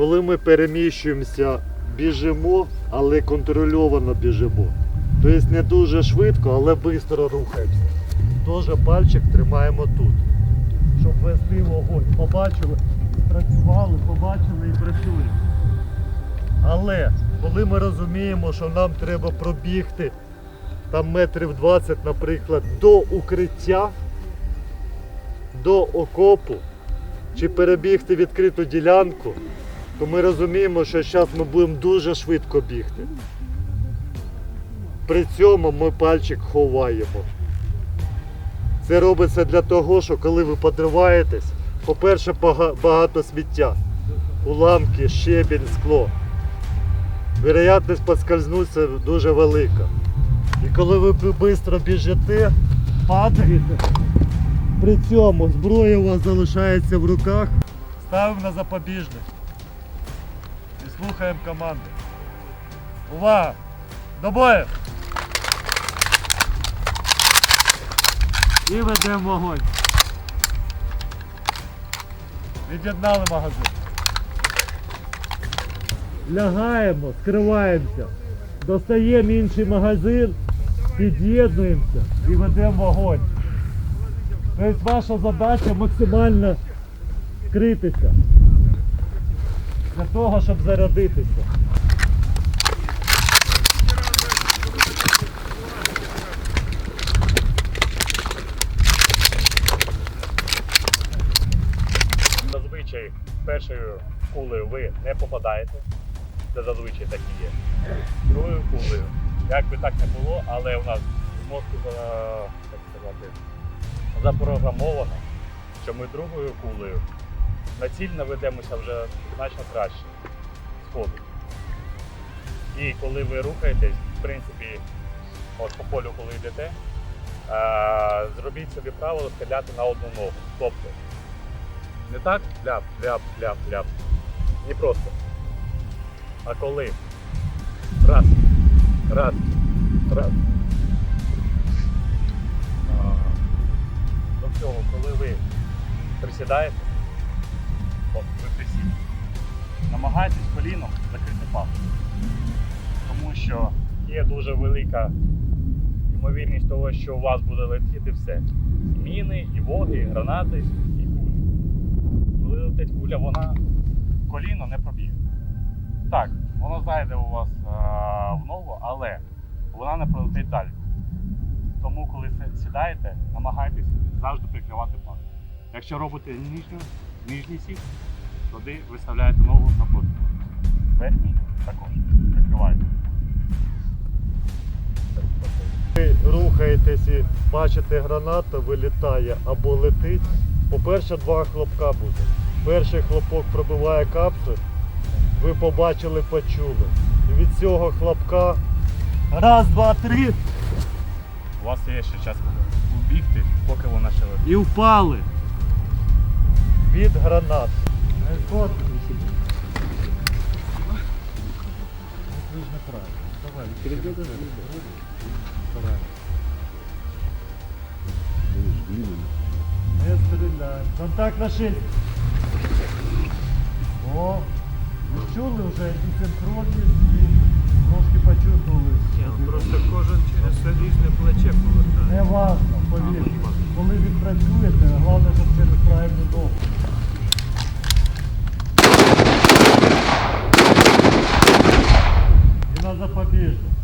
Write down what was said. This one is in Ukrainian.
коли ми переміщуємося, біжимо, але контрольовано біжимо. Тобто не дуже швидко, але швидко рухаємося. Теж пальчик тримаємо тут, щоб вести вогонь. Побачили, працювали, побачили і працюємо. Але коли ми розуміємо, що нам треба пробігти там метрів 20, наприклад, до укриття, до окопу, чи перебігти відкриту ділянку, то ми розуміємо, що зараз ми будемо дуже швидко бігти. При цьому ми пальчик ховаємо. Це робиться для того, що коли ви подриваєтесь, по-перше, багато сміття, уламки, щебінь, скло. Вероятність поскользнутися дуже велика. І коли ви швидко біжите, падаєте, при цьому зброя у вас залишається в руках, ставимо на запобіжник слухаємо команди. Увага! До бою! І ведемо вогонь. Від'єднали магазин. Лягаємо, скриваємося, достаємо інший магазин, під'єднуємося і ведемо вогонь. Тобто ваша задача максимально скритися для того, щоб зарядитися. Зазвичай першою кулею ви не попадаєте. Це зазвичай так і є. Другою кулею, як би так не було, але у нас в мозку так сказати, запрограмовано, що ми другою кулею на ціль наведемося вже значно краще сходу. І коли ви рухаєтесь, в принципі, от по полю, коли йдете, зробіть собі правило стріляти на одну ногу. Тобто не так ляп, ляп, ляп, ляп. Не просто. А коли раз, раз, раз. До цього, коли ви присідаєте, намагайтесь закрити пах. Тому що є дуже велика ймовірність того, що у вас буде летіти все. І міни, і воги, і гранати, і кулі коли летить куля, вона коліно не проб'є. Так, воно зайде у вас е, в ногу, але вона не пролетить далі. Тому, коли сідаєте, намагайтесь завжди прикривати пах. Якщо робите нижню, нижній сіт, тоді виставляєте ногу на напроти. Верхній також прикриваєте. Ви рухаєтесь і бачите граната, вилітає або летить. По-перше, два хлопка буде. Перший хлопок пробиває капсуль, ви побачили, почули. І від цього хлопка раз, два, три У вас є ще час убігти, поки вона ще летить. і впали від гранат. Неправильно. Давай, Давай. Не стріляй. Контакт на 6. О, ви чули вже і синхронність, і І на запобіжник.